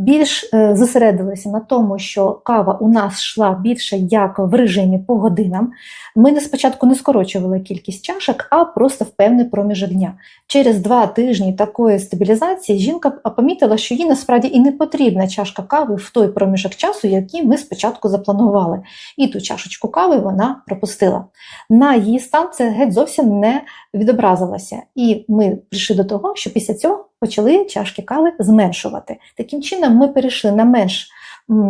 більш е, зосередилися на тому, що кава у нас йшла більше як в режимі по годинам. Ми не спочатку не скорочували кількість чашок, а просто в певний проміжок дня. Через два тижні такої стабілізації жінка помітила, що їй насправді і не потрібна чашка кави в той проміжок часу, який ми спочатку запланували. І ту чашечку кави вона пропустила. На її стан це геть зовсім не відобразилося. І ми прийшли до того, що після цього почали чашки кави зменшувати. Таким чином, ми перейшли на менш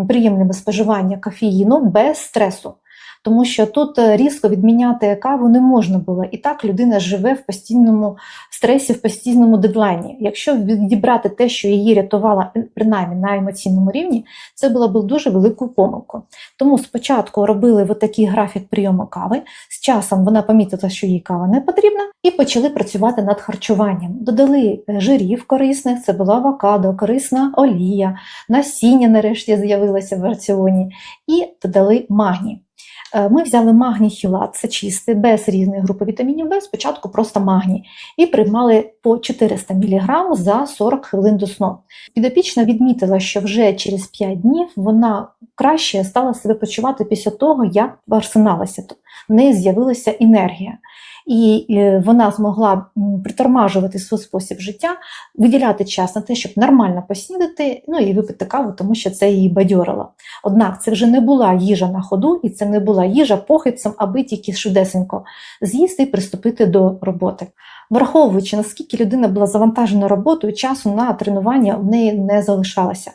приємне споживання кофеїну без стресу. Тому що тут е, різко відміняти каву не можна було. І так людина живе в постійному стресі, в постійному дедлайні. Якщо відібрати те, що її рятувало, е, принаймні на емоційному рівні, це було б дуже великою помилкою. Тому спочатку робили такий графік прийому кави. З часом вона помітила, що їй кава не потрібна, і почали працювати над харчуванням. Додали е, жирів корисних, це була авокадо, корисна олія, насіння нарешті з'явилося в раціоні, і додали магній. Е, Ми взяли магній хілат, це чистий, без різних групи вітамінів Б, спочатку просто магній, і приймали по 400 мг за 40 хвилин до сну. Підопічна відмітила, що вже через 5 днів вона краще стала себе почувати після того, як арсеналася. В неї з'явилася енергія. І е, вона змогла притормажувати свій спосіб життя, виділяти час на те, щоб нормально поснідати, ну і випити каву, тому що це її бадьорило. Однак це вже не була їжа на ходу, і це не була їжа похибцем, аби тільки швидесенько з'їсти і приступити до роботи. Враховуючи, наскільки людина була завантажена роботою, часу на тренування в неї не залишалося.